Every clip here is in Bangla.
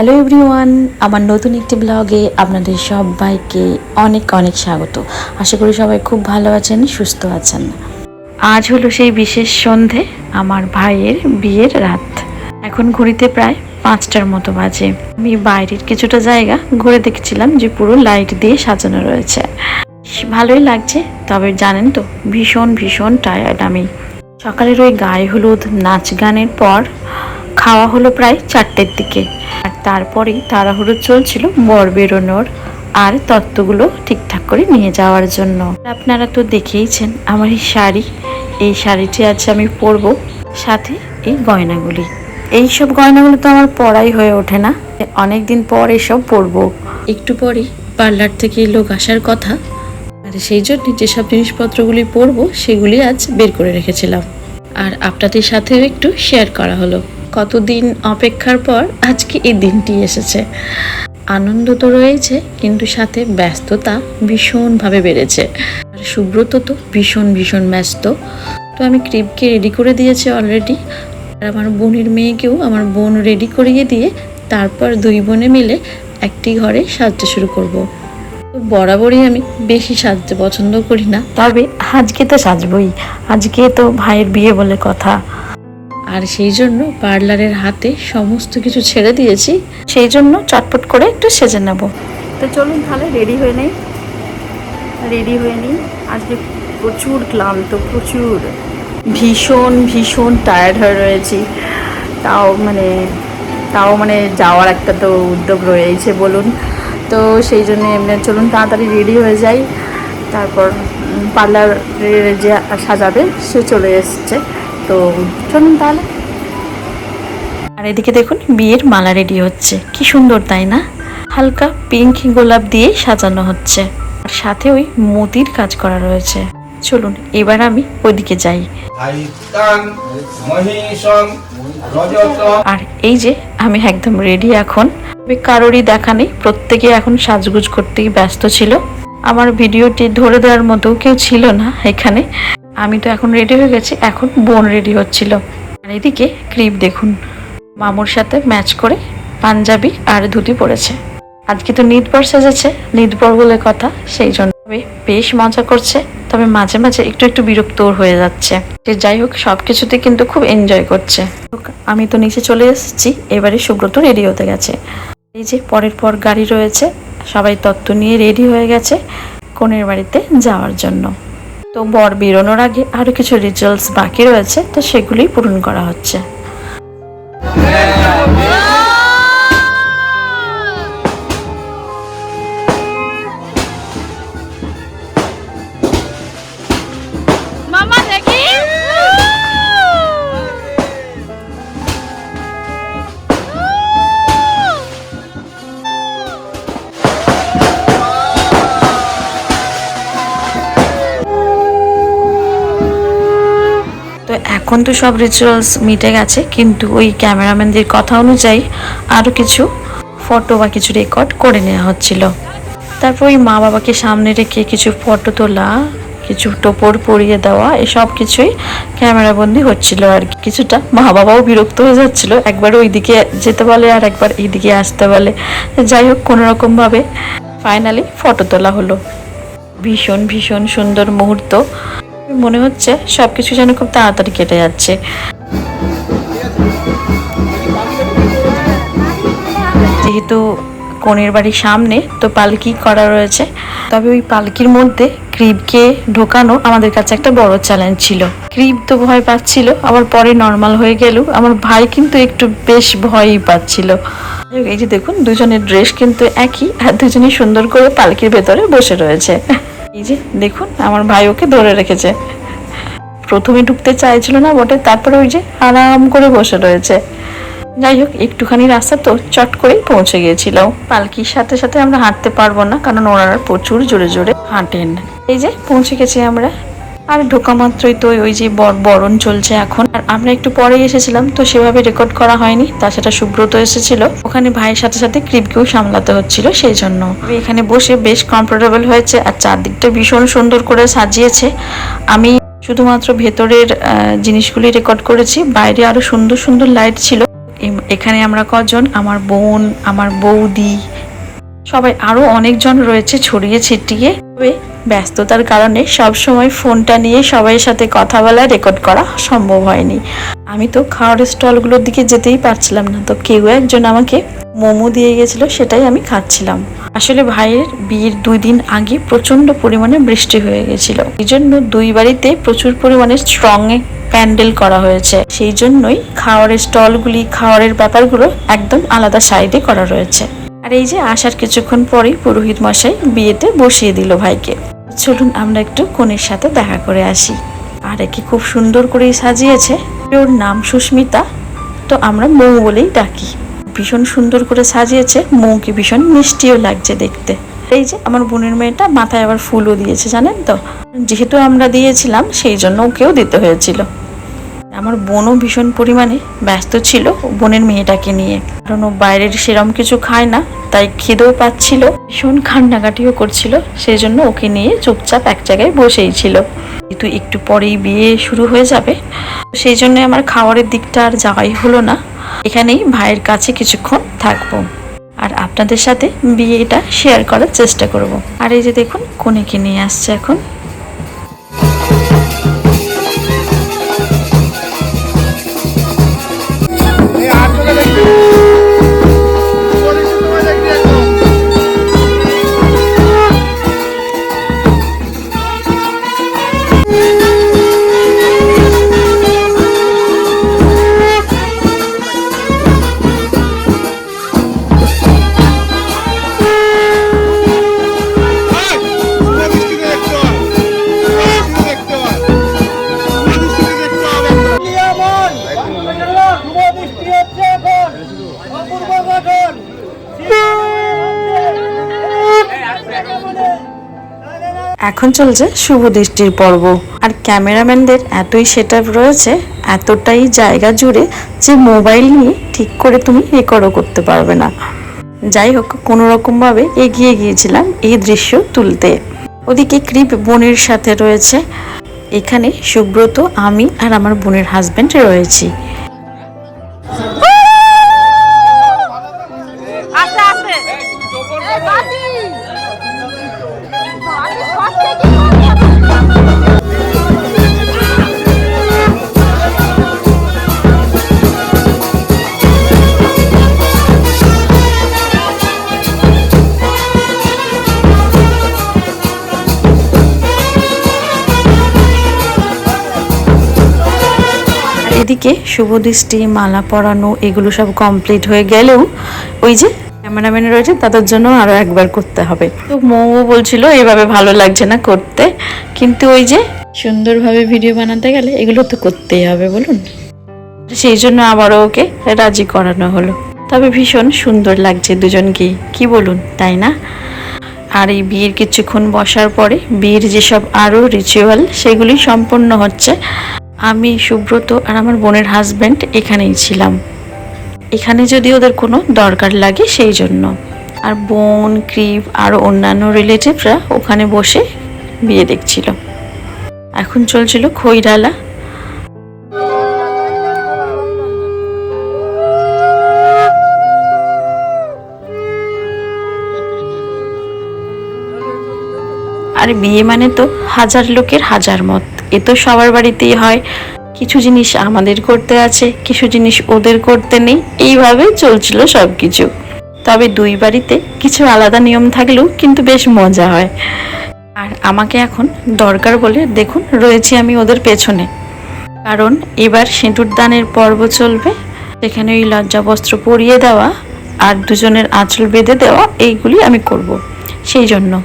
হ্যালো এভরিওয়ান আমার নতুন একটি ব্লগে আপনাদের সবাইকে অনেক অনেক স্বাগত। আশা করি সবাই খুব ভালো আছেন, সুস্থ আছেন। আজ হলো সেই বিশেষ সন্ধে, আমার ভাইয়ের বিয়ের রাত। এখন ঘড়িতে প্রায় পাঁচটার মতো বাজে। আমি বাইরের কিছুটা জায়গা ঘুরে দেখছিলাম যে পুরো লাইট দিয়ে সাজানো রয়েছে। ভালোই লাগছে, তবে জানেন তো, ভীষণ ভীষণ টায়ার্ড আমি। সকালের ওই গায়ে হলুদ নাচ গানের পর খাওয়া হলো প্রায় চারটের দিকে। আর তারপরেই তাড়াহুড়ো চলছিল বর বেরোনোর আর তত্ত্বগুলো ঠিকঠাক করে নিয়ে যাওয়ার জন্য। আপনারা তো দেখেইছেন আমার এই শাড়ি। এই শাড়িটি আজ আমি পরবো। সাথে এই গয়নাগুলি। এই সব গয়নাগুলো তো আমার পরাই হয়ে ওঠে না। অনেক দিন পর এসব পরবো। একটু পরেই পার্লার থেকে লোক আসার কথা। আর সেই জন্য যেসব জিনিসপত্রগুলি পরবো, সেগুলি আজ বের করে রেখেছিলাম। আর আপনাদের সাথেও একটু শেয়ার করা হলো। কতদিন অপেক্ষার পর আজকে এই দিনটি এসেছে। আনন্দ তো রয়েছে, কিন্তু সাথে ব্যস্ততা ভীষণভাবে বেড়েছে। আর সুব্রত তো ভীষণ ভীষণ ব্যস্ত। তো আমি ক্রিপকে রেডি করে দিয়েছি অলরেডি আর আমার বোনের মেয়েকেও আমার বোন রেডি করিয়ে দিয়ে তারপর দুই বোনে মিলে একটি ঘরে সাজতে শুরু করব। বরাবরই আমি বেশি সাজতে পছন্দ করি না, তবে আজকে তো সাজবই। আজকে তো ভাইয়ের বিয়ে বলে কথা। আর সেই জন্য পার্লারের হাতে সমস্ত কিছু ছেড়ে দিয়েছি। সেই জন্য চটপট করে একটু সেজে নেব। তো চলুন তাহলে রেডি হয়ে নেই। রেডি হয়ে নিই। আজকে প্রচুর ক্লান্ত, প্রচুর ভীষণ ভীষণ টায়ার্ড হয়ে রয়েছি। তাও মানে তাও মানে যাওয়ার একটা তো উদ্যোগ রয়েছে বলুন। তো সেই জন্য এমনি চলুন তাড়াতাড়ি রেডি হয়ে যাই। তারপর পার্লারের যে সাজাবে, সে চলে এসছে। তো চলুন তাহলে। আর এদিকে দেখুন বিয়ের মালা রেডি হচ্ছে। কি সুন্দর তাই না? হালকা পিঙ্ক গোলাপ দিয়ে সাজানো হচ্ছে। আর সাথে ওই মোতির কাজ করা রয়েছে। চলুন এবার আমি ওইদিকে যাই। আর এই যে আমি একদম রেডি এখন। কারোরই দেখা নেই। প্রত্যেকে এখন সাজগুজ করতেই ব্যস্ত ছিল। আমার ভিডিওটি ধরে দেওয়ার মতো কেউ ছিল না এখানে। আমি তো এখন রেডি হয়ে গেছি, এখন বোন রেডি হচ্ছিল। আর এদিকে ক্লিপ দেখুন, মামুর সাথে ম্যাচ করে পাঞ্জাবি আর ধুতি পরেছে। আজকে তো নিদপর সেজেছে নিদপর বলে কথা, সেই জন্য। বেশ মজা করছে, তবে মাঝে মাঝে একটু একটু বিরক্তও হয়ে যাচ্ছে। যে যাই হোক সব কিছুতে কিন্তু খুব এনজয় করছে। আমি তো নিচে চলে এসেছি, এবারে সুব্রত রেডি হতে গেছে। এই যে পরের পর গাড়ি রয়েছে, সবাই তত্ত্ব নিয়ে রেডি হয়ে গেছে কনের বাড়িতে যাওয়ার জন্য। তো বর বেরোনোর আগে আরও কিছু রিচুয়ালস বাকি রয়েছে তো সেগুলি পূরণ করা হচ্ছে। এখন তো সব রিচুয়ালস মিটে গেছে, কিন্তু ওই ক্যামেরাম্যানদের কথা অনুযায়ী আরও কিছু ফটো বা কিছু রেকর্ড করে নেওয়া হচ্ছিল। তারপর ওই মা বাবাকে সামনে রেখে কিছু ফটো তোলা, কিছু টোপর পরিয়ে দেওয়া এসব কিছুই ক্যামেরাবন্দি হচ্ছিল আর কি। কিছুটা মা বাবাও বিরক্ত হয়ে যাচ্ছিল, একবার ওইদিকে যেতে বলে আর একবার এইদিকে আসতে বলে। যাই হোক, কোনোরকমভাবে ফাইনালি ফটো তোলা হলো। ভীষণ ভীষণ সুন্দর মুহূর্ত। মনে হচ্ছে সবকিছু যেন খুব তাড়াতাড়ি কেটে যাচ্ছে। যেহেতু কনের বাড়ির সামনে, তো পালকি করা রয়েছে। তবে ওই পালকির মধ্যে ক্রিবকে ঢোকানো আমাদের কাছে একটা বড় চ্যালেঞ্জ ছিল। ক্রিব তো ভয় পাচ্ছিল, আবার পরে নর্মাল হয়ে গেল। আমার ভাই কিন্তু একটু বেশ ভয়ই পাচ্ছিল। এই যে দেখুন, দুজনের ড্রেস কিন্তু একই, আর দুজনেই সুন্দর করে পালকির ভেতরে বসে রয়েছে। এই যে, দেখুন, আমার ভাই ওকে ধরে রেখেছে। প্রথমে ঢুকতে চাইছিল না বটে, তারপরে ওই যে আরাম করে বসে রয়েছে। যাই হোক, একটুখানি রাস্তা তো চট করেই পৌঁছে গিয়েছিল পালকির সাথে সাথে আমরা হাঁটতে পারব না, কারণ ওনারা প্রচুর জোরে জোরে হাঁটেন। এই যে, পৌঁছে গেছি আমরা। আর ঢোকা মাত্রই তো ওই যে বর বরণ চলছে এখন। আমরা একটু পরেই এসেছিলাম, তো সেভাবে রেকর্ড করা হয়নি, তা সেটা সুব্রত এসেছিল। ওখানে ভাইয়ের সাথে সাথে ক্রিপকেও সামলাতে হচ্ছিল, সেই জন্য। এখানে বসে বেশ কমফোর্টেবল হয়েছে, আর চারদিকটা ভীষণ সুন্দর করে সাজিয়েছে। আমি শুধুমাত্র ভেতরের জিনিসগুলি রেকর্ড করেছি, বাইরে আরও সুন্দর সুন্দর লাইট ছিল। এখানে আমরা কজন? আমার বোন, আমার বৌদি সবাই আরও অনেকজন রয়েছে ছড়িয়ে ছিটিয়ে। তবে ব্যস্ততার কারণে সব সময় ফোনটা নিয়ে সবাইয়ের সাথে কথা বলা রেকর্ড করা সম্ভব হয়নি। আমি তো খাওয়ার স্টলগুলোর দিকে যেতেই পারছিলাম না, তো কেউ একজন আমাকে মোমো দিয়ে গেছিল, সেটাই আমি খাচ্ছিলাম। আসলে ভাইয়ের বিয়ের দুই দিন আগে প্রচণ্ড পরিমাণে বৃষ্টি হয়ে গেছিল। এই জন্য দুই বাড়িতে প্রচুর পরিমাণে স্ট্রং প্যান্ডেল করা হয়েছে। সেই জন্যই খাওয়ারের স্টলগুলি, খাওয়ারের ব্যাপারগুলো একদম আলাদা সাইডে করা রয়েছে। আর এই যে আসার কিছুক্ষণ পরেই পুরোহিত মশাই বিয়েতে বসিয়ে দিল ভাইকে। চলুন আমরা একটু কনের সাথে দেখা করে আসি। আর একে খুব সুন্দর করেই সাজিয়েছে। ওর নাম সুস্মিতা, তো আমরা মৌ বলেই ডাকি। ভীষণ সুন্দর করে সাজিয়েছে, মৌকে ভীষণ মিষ্টিও লাগছে দেখতে। এই যে আমার বোনের মেয়েটা মাথায় আবার ফুলও দিয়েছে, জানেন তো? যেহেতু আমরা দিয়েছিলাম, সেই জন্য ওকেও দিতে হয়েছিল। আমার বোনও ভীষণ পরিমাণে ব্যস্ত ছিল বোনের মেয়েটাকে নিয়ে। কারণ ও বাইরের সেরম কিছু খায় না, তাই খিদেও পাচ্ছিল, ভীষণ কান্নাকাটিও করছিল সেই জন্য ওকে নিয়ে চুপচাপ এক জায়গায় বসেই ছিল। কিন্তু একটু পরেই বিয়ে শুরু হয়ে যাবে সেই জন্য আমার খাওয়ারের দিকটা আর যাওয়াই হলো না। এখানেই ভাইয়ের কাছে কিছুক্ষণ থাকব। আর আপনাদের সাথে বিয়েটা শেয়ার করার চেষ্টা করব। আর এই যে দেখুন, কোনেকে নিয়ে আসছে এখন। এখন চলছে শুভ দৃষ্টির পর্ব। আর ক্যামেরাম্যানদের এতই সেট রয়েছে, এতটাই জায়গা জুড়ে যে মোবাইল নিয়ে ঠিক করে তুমি রেকর্ডও করতে পারবে না। যাই হোক কোনো রকমভাবে এগিয়ে গিয়েছিলাম এই দৃশ্য তুলতে। ওদিকে ক্রিপ বোনের সাথে রয়েছে। এখানে সুব্রত, আমি আর আমার বোনের হাজবেন্ড রয়েছি। আর শুভ দৃষ্টি, মালা পরানো, এগুলো সব কমপ্লিট হয়ে গেলেও ওই যে ক্যামেরাম্যান রয়েছে, তাদের জন্য আরও একবার করতে হবে। তো মৌ বলছিল এভাবে ভালো লাগছে না করতে। কিন্তু ওই যে সুন্দরভাবে ভিডিও বানাতে গেলে এগুলো তো করতেই হবে, বলুন। সেই জন্য আবারও ওকে রাজি করানো হলো। তবে ভীষণ সুন্দর লাগছে দুজনকে কি বলুন, তাই না? আর এই বিয়ের কিছুক্ষণ বসার পরে বিয়ের যেসব আরও রিচুয়াল সেগুলি সম্পন্ন হচ্ছে। আমি সুব্রত আর আমার বোনের হাজব্যান্ড এখানেই ছিলাম। এখানে যদি ওদের কোনো দরকার লাগে সেই জন্য। আর বোন, ক্রিপ, আর অন্যান্য রিলেটিভরা ওখানে বসে বিয়ে দেখছিল। এখন চলছিল খইডালা আর বিয়ে মানে তো হাজার লোকের হাজার মত। এ তো সবার বাড়িতেই হয়। কিছু জিনিস আমাদের করতে আছে, কিছু জিনিস ওদের করতে নেই। এইভাবে চলছিল সব কিছু তবে দুই বাড়িতে কিছু আলাদা নিয়ম থাকলেও কিন্তু বেশ মজা হয়। আর আমাকে এখন দরকার বলে দেখুন রয়েছি আমি ওদের পেছনে। কারণ এবার সিঁদুর দানের পর্ব চলবে, সেখানে ওই লজ্জা বস্ত্র পরিয়ে দেওয়া আর দুজনের আঁচল বেঁধে দেওয়া, এইগুলি আমি করব। সেই জন্য।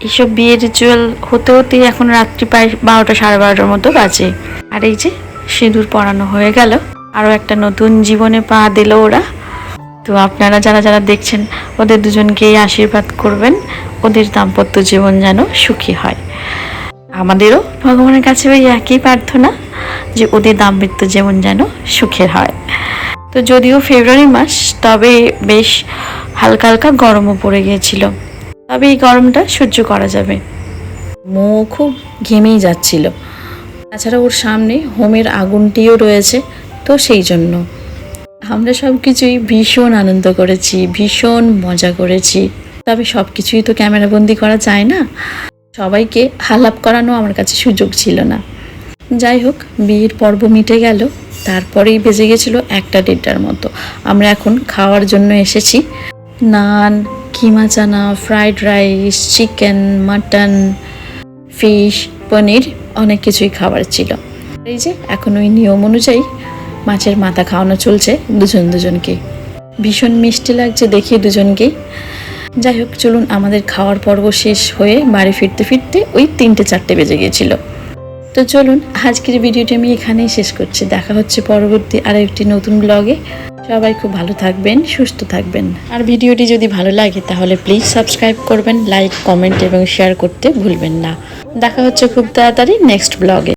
এইসব বিয়ের রিচুয়াল হতে হতেই এখন রাত্রি প্রায় বারোটা, সাড়ে বারোটার মতো বাজে। আর এই যে সিঁদুর পরানো হয়ে গেল, আরও একটা নতুন জীবনে পা দিল ওরা। তো আপনারা যারা যারা দেখছেন, ওদের দুজনকেই আশীর্বাদ করবেন, ওদের দাম্পত্য জীবন যেন সুখী হয়। আমাদেরও ভগবানের কাছে ওই একই প্রার্থনা, যে ওদের দাম্পত্য জীবন যেন সুখের হয়। তো যদিও ফেব্রুয়ারি মাস, তবে বেশ হালকা হালকা গরমও পড়ে গিয়েছিল। তবে এই গরমটা সহ্য করা যাবে। মো খুব ঘেমেই যাচ্ছিল। তাছাড়া ওর সামনে হোমের আগুনটিও রয়েছে, তো সেই জন্য। আমরা সব কিছুই ভীষণ আনন্দ করেছি, ভীষণ মজা করেছি। তবে সব কিছুই তো ক্যামেরাবন্দি করা যায় না। সবাইকে হালাপ করানো আমার কাছে সুযোগ ছিল না। যাই হোক, বিয়ের পর্ব মিটে গেল। তারপরেই বেজে গেছিল একটা দেড়টার মতো। আমরা এখন খাওয়ার জন্য এসেছি। Naan keema chana fried rice chicken mutton fish paneer অনেক কিছুই খাবার ছিল। এই যে, এখন ওই নিয়ম অনুযায়ী মাছের মাথা খাওয়ানো চলছে দুজন দুজনকে। ভীষণ মিষ্টি লাগছে দেখি দুজনকেই। যাই হোক, চলুন আমাদের খাওয়ার পর্ব শেষ হয়ে বাড়ি ফিরতে ফিরতে ওই তিনটে চারটে বেজে গিয়েছিল। তো চলুন, আজকের ভিডিওটি আমি এখানেই শেষ করছি। দেখা হচ্ছে পরবর্তী আর একটি নতুন ব্লগে সবাই খুব ভালো থাকবেন, সুস্থ থাকবেন। আর ভিডিওটি যদি ভালো লাগে, তাহলে প্লিজ সাবস্ক্রাইব করবেন লাইক কমেন্ট এবং শেয়ার করতে ভুলবেন না। দেখা হচ্ছে খুব তাড়াতাড়ি নেক্সট ব্লগে